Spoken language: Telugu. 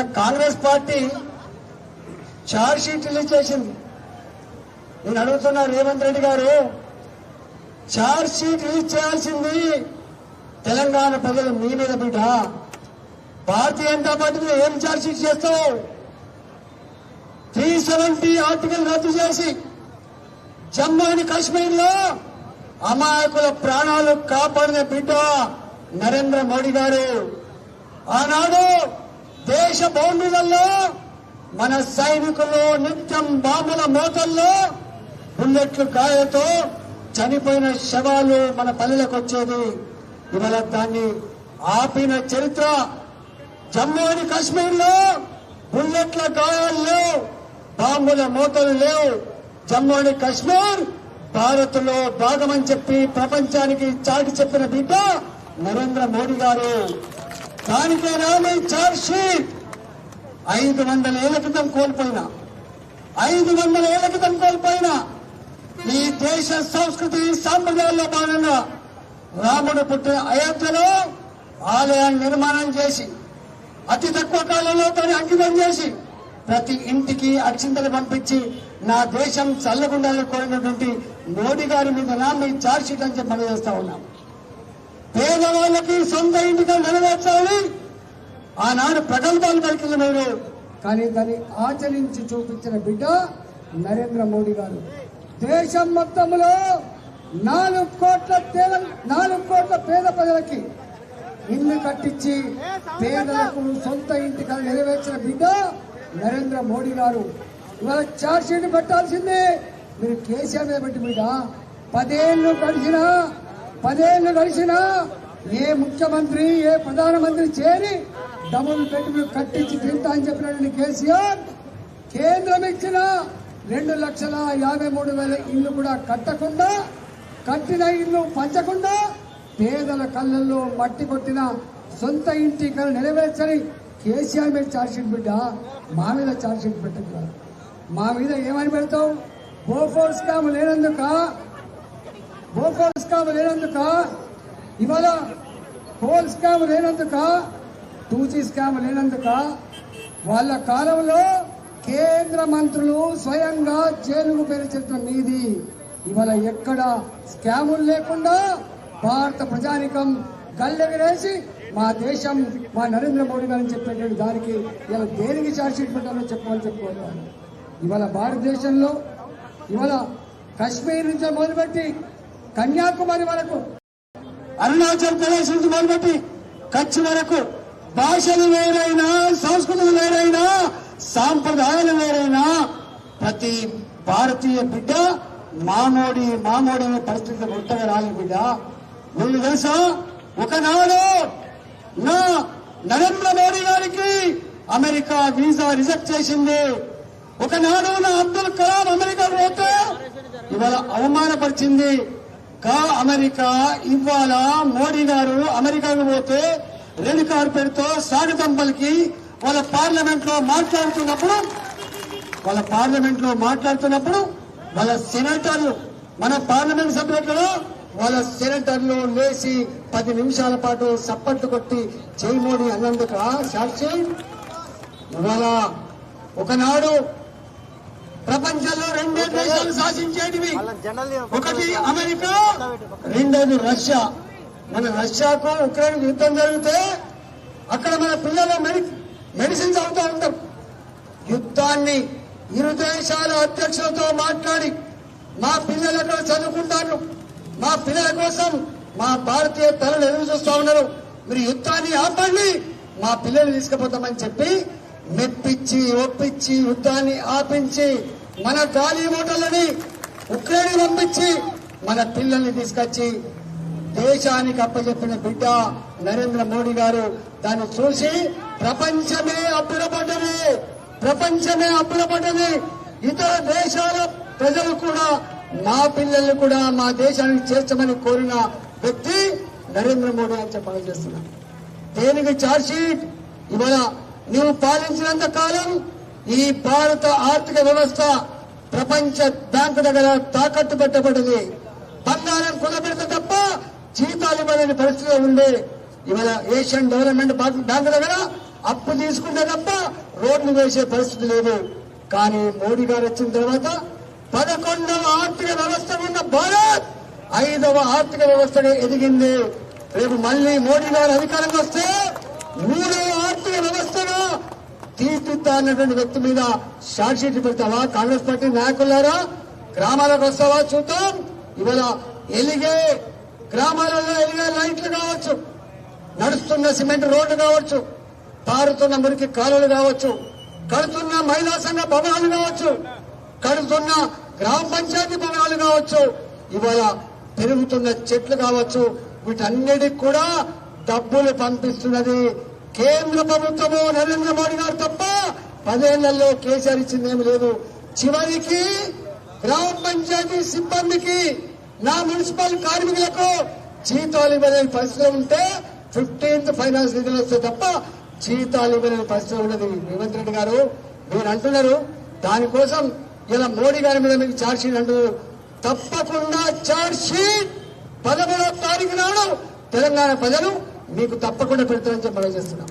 మన Congress party charge sheet release చేసింది. నేను అడుగుతున్నా రేవంత్ రెడ్డి గారు చార్జ్ షీట్ రిలీజ్ చేయాల్సింది తెలంగాణ ప్రజలు మీ మీద బిడ్డ. భారతీయ జనతా పార్టీ మీద ఏం చార్జ్ షీట్ చేస్తావు? త్రీ సెవెంటీ ఆర్టికల్ రద్దు చేసి జమ్మూ అండ్ కాశ్మీర్లో అమాయకుల ప్రాణాలు కాపాడిన బిడ్డ నరేంద్ర మోడీ గారు. ఆనాడు దేశ బౌండరీలలో మన సైనికులు నిత్యం బాంబుల మోతల్లో బుల్లెట్లు గాయతో చనిపోయిన శవాలు మన పల్లెలకు వచ్చేది. ఇవాళ దాన్ని ఆపిన చరిత్ర జమ్మూ అండ్ కాశ్మీర్లో బుల్లెట్ల గాయాలు లేవు బాంబుల మోతలు లేవు. జమ్మూ అండ్ కాశ్మీర్ భారత్లో భాగమని చెప్పి ప్రపంచానికి చాటి చెప్పిన బిడ్డ నరేంద్ర మోడీ గారు. దానిపై రాలే చార్జ్షీట్ ఐదు వందల ఏళ్ళ క్రితం కోల్పోయినా. ఐదు వందల ఏళ్ళ క్రితం కోల్పోయినా. ఈ దేశ సంస్కృతి సాంప్రదాయాల్లో భాగంగా రాముడు పుట్టిన అయోధ్యలో ఆలయాన్ని నిర్మాణం చేసి అతి తక్కువ కాలంలో తను అంకితం చేసి ప్రతి ఇంటికి అక్షింతలు పంపించి నా దేశం చల్లగుండాలని కోరినటువంటి మోడీ గారి మీద నా మీ చార్జ్ షీట్ అని చెప్పి మనం చేస్తా ఉన్నాం. పేదవాళ్ళకి సొంత ఇంటిగా నెరవేర్చాలని ఆనాడు ప్రగల్భాలు పలికిన మీరు కానీ దాన్ని ఆచరించి చూపించిన బిడ్డ నరేంద్ర మోడీ గారు. దేశం మొత్తంలో నాలుగు కోట్ల పేద నాలుగు కోట్ల పేద ప్రజలకి ఇల్లు కట్టించి పేదలకు సొంత ఇంటికి నెరవేర్చిన బిడ్డ నరేంద్ర మోడీ గారు. ఇవాళ ఛార్జ్ షీట్ పెట్టాల్సిందే. మీరు కేసీఆర్ మీద పెట్టి బిడ్డ పదేళ్ళు గడిచినా పదేళ్ళు గడిచినా ఏ ముఖ్యమంత్రి ఏ ప్రధానమంత్రి చేరి డబ్బులు బెడ్రూమ్ కట్టించి తింటా అని చెప్పినటువంటి కేసీఆర్ కేంద్రం ఇచ్చిన రెండు లక్షల యాభై మూడు వేల ఇల్లు కూడా కట్టకుండా కట్టిన ఇల్లు పంచకుండా పేదల కళ్ళల్లో మట్టి కొట్టిన సొంత ఇంటి కళ నెరవేర్చని కేసీఆర్ మీద ఛార్జ్షీట్ బిడ్డ మా మీద ఛార్జ్షీట్ పెట్టట్లేదు మా మీద ఏమని పెడతావు? బోఫోర్ స్కామ్ లేనందుక? బోఫోర్ స్కామ్ లేనందుక? ఇవాళ హోల్ స్కామ్ లేనందుక? టూజీ స్కామ్ లేనందుక? వాళ్ళ కాలంలో కేంద్ర మంత్రులు స్వయంగా జైలుకు పేరు మీది. ఇవాళ ఎక్కడ స్కాములు లేకుండా భారత ప్రజానికం గల్లెగరేసి మా దేశం మా నరేంద్ర మోడీ గారిని చెప్పేటువంటి దానికి ఇలా దేనికి ఛార్జ్షీట్ పెట్టాలో చెప్పమని చెప్పుకోవాలి ఇవాళ భారతదేశంలో ఇవాళ కశ్మీర్ నుంచి మొదలుపెట్టి కన్యాకుమారి వరకు అరుణాచల్ ప్రదేశ్ నుంచి మొదలుపెట్టి కచ్ వరకు భాషలు వేరైనా సంస్కృతులు వేరైనా సాంప్రదాయాలు వేరైనా ప్రతి భారతీయ బిడ్డ మామోడి మామోడి అనే పరిస్థితి గుర్తగా రాలి బిడ్డ. నువ్వు తెలుసా? ఒకనాడు నా నరేంద్ర మోడీ గారికి అమెరికా వీసా రిజెక్ట్ చేసింది. ఒకనాడు నా అబ్దుల్ కలాం అమెరికా పోతే ఇవాళ అవమానపరిచింది. కా అమెరికా ఇవాళ మోడీ గారు అమెరికాకు పోతే రెడ్ కార్పెట్తో స్వాగతం పలికి వాళ్ళ పార్లమెంట్లో మాట్లాడుతున్నప్పుడు వాళ్ళ పార్లమెంట్లో మాట్లాడుతున్నప్పుడు వాళ్ళ సెనేటర్లు మన పార్లమెంట్ సభ్యులు వాళ్ళ సెనేటర్లు లేచి పది నిమిషాల పాటు సప్పట్టు కొట్టి చేయమోడి మోడీ అన్నందుకు సాక్షి? ఇవాళ ఒకనాడు ప్రపంచంలో రెండే దేశాలు శాసించేటివి. ఒకటి అమెరికా రెండోది రష్యా. మన రష్యాకు ఉక్రెయిన్ యుద్ధం జరిగితే అక్కడ మన పిల్లలు మెడి మెడిసిన్స్ అవుతూ ఉంటారు. యుద్ధాన్ని ఇరు దేశాల అధ్యక్షులతో మాట్లాడి మా పిల్లలు అక్కడ చదువుకుంటారు. మా పిల్లల కోసం మా భారతీయ తల్లులు ఎదురు చూస్తూ ఉన్నారు. మీరు యుద్ధాన్ని ఆపండి మా పిల్లలు తీసుకుపోతామని చెప్పి మెప్పించి ఒప్పించి యుద్ధాన్ని ఆపించి మన గాలి ఓటర్లని ఉక్రెయిన్ పంపించి మన పిల్లల్ని తీసుకొచ్చి దేశానికి అప్పచెప్పిన బిడ్డ నరేంద్ర మోడీ గారు. దాన్ని చూసి ప్రపంచమే అబ్బురపడ్డది ప్రపంచమే అబ్బురపడ్డది ఇతర దేశాల ప్రజలు కూడా మా పిల్లల్ని కూడా మా దేశానికి చేర్చమని కోరిన వ్యక్తి నరేంద్ర మోడీ అని చెప్పాలని చేస్తున్నా దేనికి ఛార్జ్షీట్ ఇవాళ నువ్వు పాలించినంత కాలం ఈ భారత ఆర్థిక వ్యవస్థ ప్రపంచ బ్యాంకు దగ్గర తాకట్టు పెట్టబడింది. బంగారం కుదపెడితే తప్ప జీతాలు ఇవ్వలేని పరిస్థితిలో ఉంది ఇవాళ ఏషియన్ డెవలప్మెంట్ బ్యాంకు దగ్గర అప్పు తీసుకుంటే తప్ప రోడ్లు వేసే పరిస్థితి లేదు. కానీ మోడీ గారు వచ్చిన తర్వాత పదకొండవ ఆర్థిక వ్యవస్థ ఉన్న భారత్ ఐదవ ఆర్థిక వ్యవస్థగా ఎదిగింది. రేపు మళ్ళీ మోడీ గారు అధికారంగా వస్తే మూడవ తీర్చిద్దా అన్నటువంటి వ్యక్తి మీద షార్ట్ షీట్ పెడతావా? కాంగ్రెస్ పార్టీ నాయకులారా? గ్రామాలకు వస్తావా చూద్దాం. ఇవాళ ఎలిగే గ్రామాలలో ఎలిగే లైట్లు కావచ్చు. నడుస్తున్న సిమెంట్ రోడ్డు కావచ్చు. పారుతున్న మురికి కాలువలు కావచ్చు. కడుతున్న మహిళా సంఘ భవనాలు కావచ్చు. కడుతున్న గ్రామ పంచాయతీ భవనాలు కావచ్చు. ఇవాళ పెరుగుతున్న చెట్లు కావచ్చు. వీటన్నిటికి కూడా డబ్బులు పంపిస్తున్నది కేంద్ర ప్రభుత్వము నరేంద్ర మోడీ గారు తప్ప పదేళ్ళలో కేసీఆర్ ఇచ్చిందేమి లేదు. చివరికి గ్రామ పంచాయతీ సిబ్బందికి నా మున్సిపల్ కార్మికులకు జీతాలు ఇవ్వలేని పరిస్థితి ఉంటే ఫిఫ్టీన్త్ ఫైనాన్స్ నిధులు వస్తే తప్ప జీతాలు ఇవ్వలేని పరిస్థితి ఉన్నది. రేవంత్ రెడ్డి గారు మీరు అంటున్నారు. దానికోసం ఇలా మోడీ గారి మీద మీకు ఛార్జ్ షీట్ అంటున్నారు. తప్పకుండా ఛార్జ్ షీట్ పదమూడవ తారీఖు నాడు తెలంగాణ ప్రజలు మీకు తప్పకుండా పెడతారని చెప్పి చేస్తున్నాం